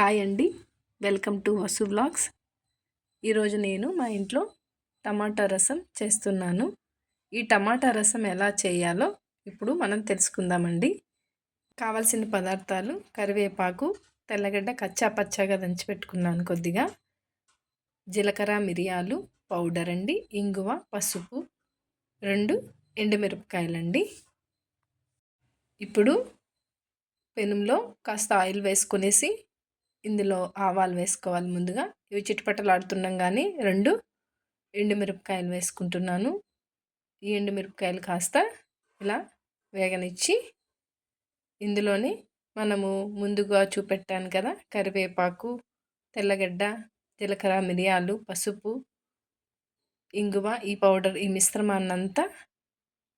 Hi అండి. Welcome to Vasu blogs ఈరోజు నేను మా ఇంట్లో టమాటా రసం చేస్తున్నాను. ఈ టమాటా రసం ఎలా చేయాలో ఇప్పుడు మనం తెలుసుకుందామండి. కావలసిన పదార్థాలు కరివేపాకు తెల్లగడ్డ కచ్చా పచ్చగా దంచి పెట్టుకున్నాను కొద్దిగా. జీలకర్ర మిరియాలు పౌడర్ అండి ఇంగువ పసుపు రెండు ఎండుమిరపకాయలండి. ఇప్పుడు పెనంలో కాస్త ఆయిల్ వేసుకునేసి ఇందులో ఆవాలు వేసుకోవాలి ముందుగా. ఇవి చిట్టుపట్టలు ఆడుతున్నాం కానీ రెండు ఎండుమిరపకాయలు వేసుకుంటున్నాను. ఈ ఎండుమిరపకాయలు కాస్త ఇలా వేగనిచ్చి ఇందులోని మనము ముందుగా చూపెట్టాను కదా కరివేపాకు తెల్లగడ్డ జీలకర్ర మిరియాలు పసుపు ఇంగువ ఈ పౌడర్ ఈ మిశ్రమాన్నంతా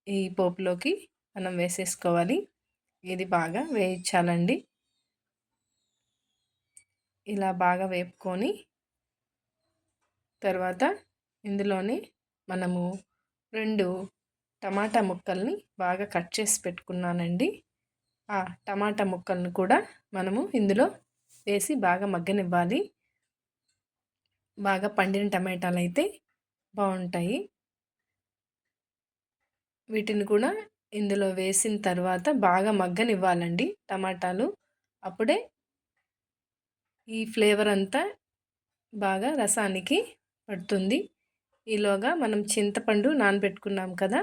ఈ పోపులోకి మనం వేసేసుకోవాలి. ఇది బాగా వేయించాలండి. ఇలా బాగా వేపుకొని తర్వాత ఇందులోనే మనము రెండు టమాటా ముక్కల్ని బాగా కట్ చేసి పెట్టుకున్నానండి. ఆ టమాటా ముక్కల్ని కూడా మనము ఇందులో వేసి బాగా మగ్గనివ్వాలి. బాగా పండిన టమాటాలు అయితే బాగుంటాయి. వీటిని కూడా ఇందులో వేసిన తర్వాత బాగా మగ్గనివ్వాలండి టమాటాలు. అప్పుడే ఈ ఫ్లేవర్ అంతా బాగా రసానికి పడుతుంది. ఈలోగా మనం చింతపండు నానబెట్టుకున్నాం కదా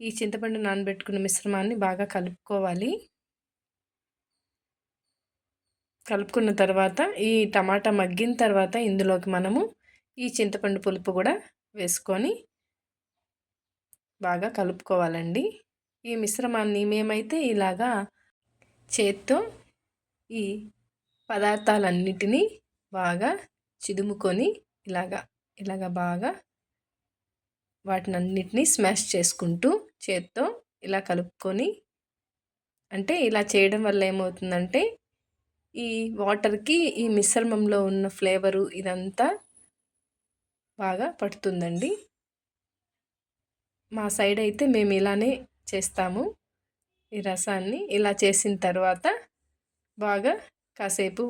ఈ చింతపండు నానబెట్టుకున్న మిశ్రమాన్ని బాగా కలుపుకోవాలి. కలుపుకున్న తర్వాత ఈ టమాటా మగ్గిన తర్వాత ఇందులోకి మనము ఈ చింతపండు పులుపు కూడా వేసుకొని బాగా కలుపుకోవాలండి. ఈ మిశ్రమాన్ని మేమైతే ఇలాగా చేత్తో ఈ పదార్థాలన్నిటినీ బాగా చిదుముకొని ఇలాగా ఇలాగ బాగా వాటిని అన్నిటినీ స్మాష్ చేసుకుంటూ చేత్తో ఇలా కలుపుకొని అంటే ఇలా చేయడం వల్ల ఏమవుతుందంటే ఈ వాటర్కి ఈ మిశ్రమంలో ఉన్న ఫ్లేవరు ఇదంతా బాగా పడుతుందండి. మా సైడ్ అయితే మేము ఇలానే చేస్తాము. ఈ రసాన్ని ఇలా చేసిన తర్వాత బాగా కాసేపు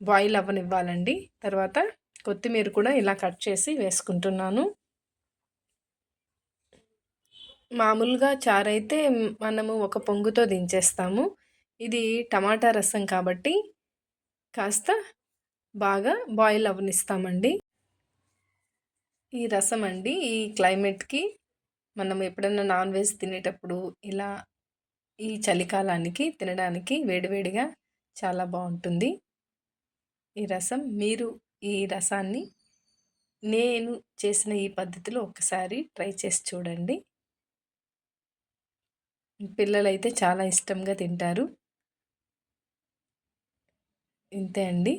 బాయిల్ అవ్వనివ్వాలండి. తర్వాత కొత్తిమీర కూడా ఇలా కట్ చేసి వేసుకుంటున్నాను. మామూలుగా చారు అయితే మనము ఒక పొంగుతో దించేస్తాము. ఇది టమాటా రసం కాబట్టి కాస్త బాగా బాయిల్ అవ్వనిస్తామండి. ఈ రసం అండి ఈ క్లైమేట్కి మనం ఎప్పుడైనా నాన్ వెజ్ తినేటప్పుడు ఇలా ఈ చలికాలానికి తినడానికి వేడివేడిగా చాలా బాగుంటుంది. ఈ రసం మీరు ఈ రసాన్ని నేను చేసిన ఈ పద్ధతిలో ఒకసారి ట్రై చేసి చూడండి. పిల్లలైతే చాలా ఇష్టంగా తింటారు. ఇంతే అండి.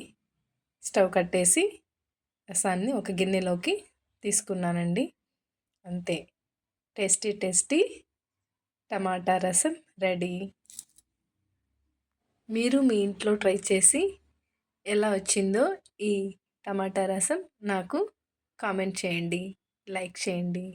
స్టవ్ కట్టేసి రసాన్ని ఒక గిన్నెలోకి తీసుకున్నానండి. అంతే. టేస్టీ టేస్టీ టమాటా రసం రెడీ. మీరు మీ ఇంట్లో ట్రై చేసి ఎలా వచ్చిందో ఈ టమాటా రసం నాకు కామెంట్ చేయండి లైక్ చేయండి.